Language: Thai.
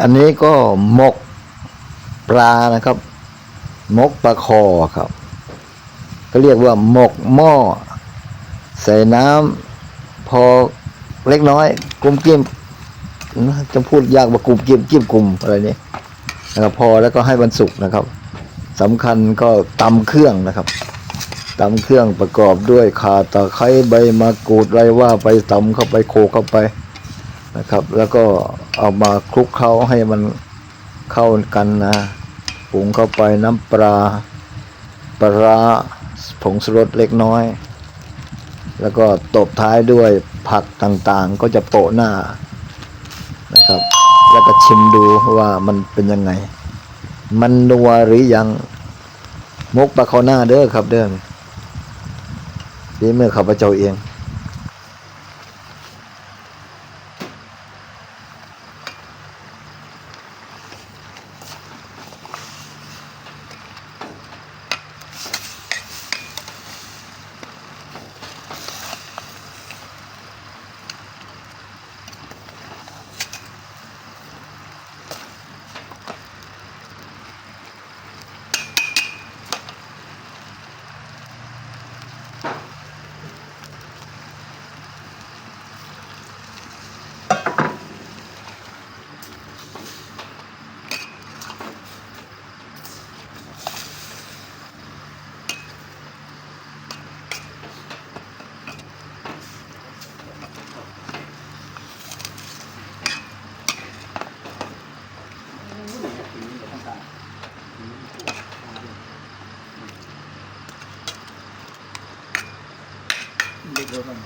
อันนี้ก็หมกปลานะครับหมกปลาคอครับ ก็เรียกว่าหมกหม้อ ใส่น้ำพอเล็กน้อยกลุ่มกิ้มจะพูดยากว่ากลุ่มกิ้มกิ้มกลุ่มอะไรนี่นะครับพอแล้วก็ให้บรรสุกนะครับสำคัญก็ตำเครื่องนะครับตำเครื่องประกอบด้วยข่าตะไคร้ใบมะกรูดไรว่าไปตำเข้าไปโขกเข้าไป นะครับ แล้วก็เอามาคลุกเคล้าให้มันเข้ากันนะปรุงเข้าไปน้ำปลาปลาผงชูรสเล็กน้อย แล้วก็ตบท้ายด้วยผักต่างๆ ก็จะโปะหน้านะครับ แล้วก็ชิมดูว่ามันเป็นยังไง มันนัวหรือยังมุกปลาคอหน้าเด้อครับเด้อนี่เมื่อข้าพเจ้าเอง เล็กเลยมัน